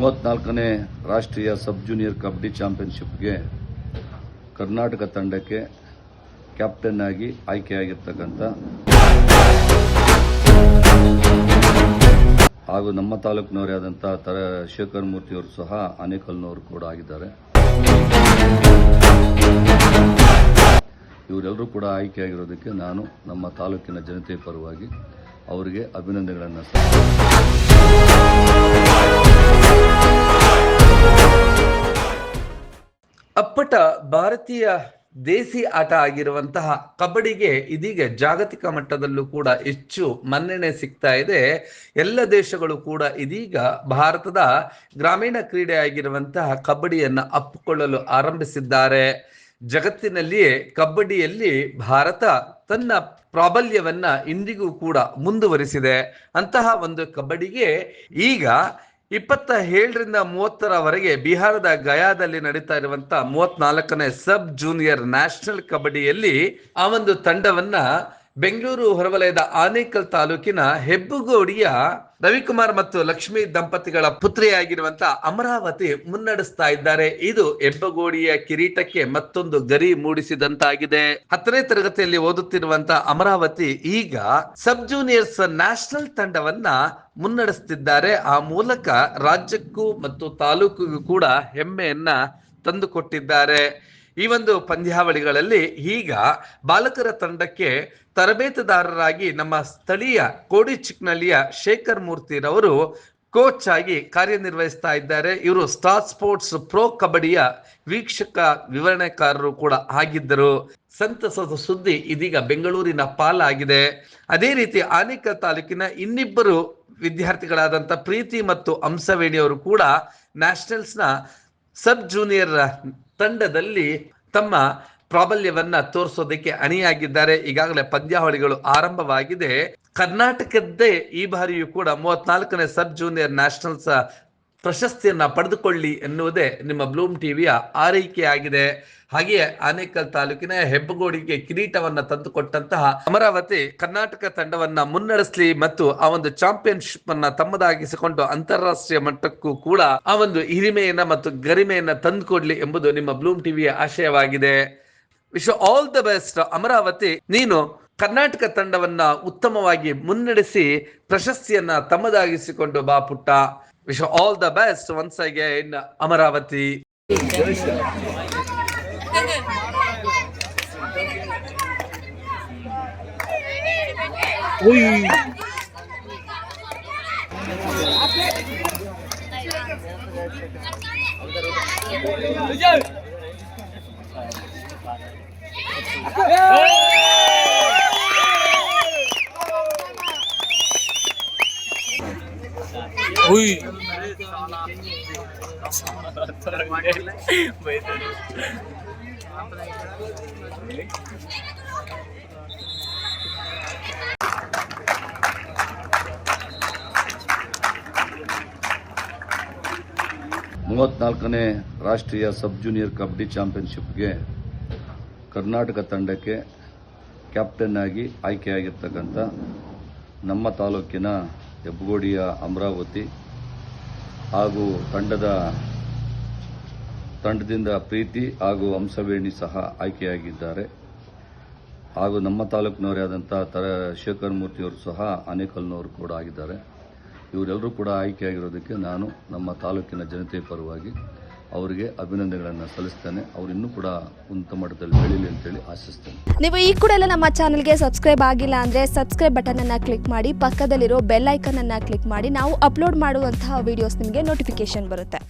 ಮೂವತ್ನಾಲ್ಕನೇ ರಾಷ್ಟ್ರೀಯ sub junior kabaddi ಚಾಂಪಿಯನ್ಶಿಪ್ಗೆ ಕರ್ನಾಟಕ ತಂಡಕ್ಕೆ ಕ್ಯಾಪ್ಟನ್ ಆಗಿ ಆಯ್ಕೆಯಾಗಿರ್ತಕ್ಕಂಥ ಹಾಗೂ ನಮ್ಮ ತಾಲೂಕಿನವರೇ ಆದಂಥ ತರ ಶೇಖರ್ ಮೂರ್ತಿಯವರು ಸಹ ಅನೇಕಲ್ನವರು ಕೂಡ ಆಗಿದ್ದಾರೆ ಇವರೆಲ್ಲರೂ ಕೂಡ ಆಯ್ಕೆಯಾಗಿರೋದಕ್ಕೆ ನಾನು ನಮ್ಮ ತಾಲೂಕಿನ ಜನತೆ ಪರವಾಗಿ ಅವರಿಗೆ ಅಭಿನಂದನೆಗಳನ್ನು ಸಲ್ಲಿಸ್ತೇನೆ. ಅಪ್ಪಟ ಭಾರತೀಯ ದೇಸಿ ಆಟ ಆಗಿರುವಂತಹ ಕಬಡ್ಡಿಗೆ ಇದೀಗ ಜಾಗತಿಕ ಮಟ್ಟದಲ್ಲೂ ಕೂಡ ಹೆಚ್ಚು ಮನ್ನಣೆ ಸಿಗ್ತಾ ಇದೆ. ಎಲ್ಲ ದೇಶಗಳು ಕೂಡ ಇದೀಗ ಭಾರತದ ಗ್ರಾಮೀಣ ಕ್ರೀಡೆ ಆಗಿರುವಂತಹ ಕಬಡ್ಡಿಯನ್ನು ಅಪ್ಪಿಕೊಳ್ಳಲು ಆರಂಭಿಸಿದ್ದಾರೆ. ಜಗತ್ತಿನಲ್ಲಿಯೇ ಕಬಡ್ಡಿಯಲ್ಲಿ ಭಾರತ ತನ್ನ ಪ್ರಾಬಲ್ಯವನ್ನ ಇಂದಿಗೂ ಕೂಡ ಮುಂದುವರಿಸಿದೆ. ಅಂತಹ ಒಂದು ಕಬಡ್ಡಿಗೆ ಈಗ ಇಪ್ಪತ್ತ ಏಳರಿಂದ ಮೂವತ್ತರವರೆಗೆ ಬಿಹಾರದ ಗಯಾದಲ್ಲಿ ನಡೀತಾ ಇರುವಂತ ಮೂವತ್ನಾಲ್ಕನೇ ಸಬ್ ಜೂನಿಯರ್ ನ್ಯಾಷನಲ್ ಕಬಡ್ಡಿಯಲ್ಲಿ ಆ ಒಂದು ತಂಡವನ್ನ ಬೆಂಗಳೂರು ಹೊರವಲಯದ ಆನೇಕಲ್ ತಾಲೂಕಿನ ಹೆಬ್ಬುಗೋಡಿಯ ರವಿಕುಮಾರ್ ಮತ್ತು ಲಕ್ಷ್ಮಿ ದಂಪತಿಗಳ ಪುತ್ರಿಯಾಗಿರುವಂತ ಅಮರಾವತಿ ಮುನ್ನಡೆಸ್ತಾ ಇದ್ದಾರೆ. ಇದು ಹೆಬ್ಬಗೋಡಿಯ ಕಿರೀಟಕ್ಕೆ ಮತ್ತೊಂದು ಗರಿ ಮೂಡಿಸಿದಂತಾಗಿದೆ. ಹತ್ತನೇ ತರಗತಿಯಲ್ಲಿ ಓದುತ್ತಿರುವಂತ ಅಮರಾವತಿ ಈಗ ಸಬ್ ಜೂನಿಯರ್ಸ್ ನ್ಯಾಷನಲ್ ತಂಡವನ್ನ ಮುನ್ನಡೆಸ್ತಿದ್ದಾರೆ. ಆ ಮೂಲಕ ರಾಜ್ಯಕ್ಕೂ ಮತ್ತು ತಾಲೂಕಿಗೂ ಕೂಡ ಹೆಮ್ಮೆಯನ್ನ ತಂದುಕೊಟ್ಟಿದ್ದಾರೆ. ಈ ಒಂದು ಪಂದ್ಯಾವಳಿಗಳಲ್ಲಿ ಈಗ ಬಾಲಕರ ತಂಡಕ್ಕೆ ತರಬೇತುದಾರರಾಗಿ ನಮ್ಮ ಸ್ಥಳೀಯ ಕೋಡಿಚಿಕ್ನಲ್ಲಿಯ ಶೇಖರ್ ಮೂರ್ತಿರವರು ಕೋಚ್ ಆಗಿ ಕಾರ್ಯನಿರ್ವಹಿಸ್ತಾ ಇದ್ದಾರೆ. ಇವರು ಸ್ಟಾರ್ ಸ್ಪೋರ್ಟ್ಸ್ ಪ್ರೋ ಕಬಡ್ಡಿಯ ವೀಕ್ಷಕ ವಿವರಣೆಕಾರರು ಕೂಡ ಆಗಿದ್ದರು. ಸಂತಸದ ಸುದ್ದಿ ಇದೀಗ ಬೆಂಗಳೂರಿನ ಪಾಲಾಗಿದೆ. ಅದೇ ರೀತಿ ಆನೇಕಲ್ ತಾಲೂಕಿನ ಇನ್ನಿಬ್ಬರು ವಿದ್ಯಾರ್ಥಿಗಳಾದಂಥ ಪ್ರೀತಿ ಮತ್ತು ಅಂಶವೇಣಿಯವರು ಕೂಡ ನ್ಯಾಷನಲ್ಸ್ನ ಸಬ್ ಜೂನಿಯರ್ ತಂಡದಲ್ಲಿ ತಮ್ಮ ಪ್ರಾಬಲ್ಯವನ್ನ ತೋರಿಸೋದಕ್ಕೆ ಅಣಿಯಾಗಿದ್ದಾರೆ. ಈಗಾಗಲೇ ಪಂದ್ಯಾವಳಿಗಳು ಆರಂಭವಾಗಿದೆ. ಕರ್ನಾಟಕದ್ದೇ ಈ ಬಾರಿಯೂ ಕೂಡ ಮೂವತ್ನಾಲ್ಕನೇ ಸಬ್ ಜೂನಿಯರ್ ನ್ಯಾಷನಲ್ಸ್ ಪ್ರಶಸ್ತಿಯನ್ನ ಪಡೆದುಕೊಳ್ಳಿ ಎನ್ನುವುದೇ ನಿಮ್ಮ ಬ್ಲೂಮ್ ಟಿವಿಯ ಆರೈಕೆಯಾಗಿದೆ. ಹಾಗೆಯೇ ಆನೇಕಲ್ ತಾಲೂಕಿನ ಹೆಬ್ಬಗೋಡಿಗೆ ಕಿರೀಟವನ್ನು ತಂದುಕೊಟ್ಟಂತಹ ಅಮರಾವತಿ ಕರ್ನಾಟಕ ತಂಡವನ್ನ ಮುನ್ನಡೆಸಲಿ ಮತ್ತು ಆ ಒಂದು ಚಾಂಪಿಯನ್ಶಿಪ್ ಅನ್ನ ತಮ್ಮದಾಗಿಸಿಕೊಂಡು ಅಂತಾರಾಷ್ಟ್ರೀಯ ಮಟ್ಟಕ್ಕೂ ಕೂಡ ಆ ಒಂದು ಹಿರಿಮೆಯನ್ನ ಮತ್ತು ಗರಿಮೆಯನ್ನ ತಂದುಕೊಡ್ಲಿ ಎಂಬುದು ನಿಮ್ಮ ಬ್ಲೂಮ್ ಟಿವಿಯ ಆಶಯವಾಗಿದೆ. Wish all the best Amaravati. ನೀನು ಕರ್ನಾಟಕ ತಂಡವನ್ನ ಉತ್ತಮವಾಗಿ ಮುನ್ನಡೆಸಿ ಪ್ರಶಸ್ತಿಯನ್ನ ತಮ್ಮದಾಗಿಸಿಕೊಂಡು ಬಾ ಪುಟ್ಟ. Wish you all the best once again, Amaravati. Amaravati ಮೂವತ್ನಾಲ್ಕನೇ ರಾಷ್ಟ್ರೀಯ ಸಬ್ ಜೂನಿಯರ್ ಕಬಡ್ಡಿ ಚಾಂಪಿಯನ್ಶಿಪ್ಗೆ ಕರ್ನಾಟಕ ತಂಡಕ್ಕೆ ಕ್ಯಾಪ್ಟನ್ ಆಗಿ ಆಯ್ಕೆಯಾಗಿರ್ತಕ್ಕಂಥ ನಮ್ಮ ತಾಲೂಕಿನ ಹೆಬ್ಬಗೋಡಿಯ ಅಮರಾವತಿ ಹಾಗೂ ತಂಡದ ತಂಡದಿಂದ ಪ್ರೀತಿ ಹಾಗೂ ಹಂಸವೇಣಿ ಸಹ ಆಯ್ಕೆಯಾಗಿದ್ದಾರೆ. ಹಾಗೂ ನಮ್ಮ ತಾಲೂಕಿನವರೇ ಆದಂಥ ತರ ಶೇಖರ್ ಮೂರ್ತಿಯವರು ಸಹ ಅನೇಕಲ್ನವರು ಕೂಡ ಆಗಿದ್ದಾರೆ. ಇವರೆಲ್ಲರೂ ಕೂಡ ಆಯ್ಕೆಯಾಗಿರೋದಕ್ಕೆ ನಾನು ನಮ್ಮ ತಾಲೂಕಿನ ಜನತೆ ಪರವಾಗಿ ಅವರಿಗೆ ಅಭಿನಂದನೆಗಳನ್ನು ಸಲ್ಲಿಸ್ತೇನೆ. ಅವರು ಇನ್ನೂ ಕೂಡ ಉನ್ನತ ಮಟ್ಟದಲ್ಲಿ ಬೆಳೀಲಿ ಅಂತೇಳಿ ಆಶಿಸ್ತೇನೆ. ನೀವು ಈ ಕೂಡ ಎಲ್ಲ ನಮ್ಮ ಚಾನಲ್ಗೆ ಸಬ್ಸ್ಕ್ರೈಬ್ ಆಗಿಲ್ಲ ಅಂದ್ರೆ ಸಬ್ಸ್ಕ್ರೈಬ್ ಬಟನನ್ನು ಕ್ಲಿಕ್ ಮಾಡಿ, ಪಕ್ಕದಲ್ಲಿರೋ ಬೆಲ್ ಐಕನನ್ನು ಕ್ಲಿಕ್ ಮಾಡಿ, ನಾವು ಅಪ್ಲೋಡ್ ಮಾಡುವಂತಹ ವಿಡಿಯೋಸ್ ನಿಮಗೆ ನೋಟಿಫಿಕೇಶನ್ ಬರುತ್ತೆ.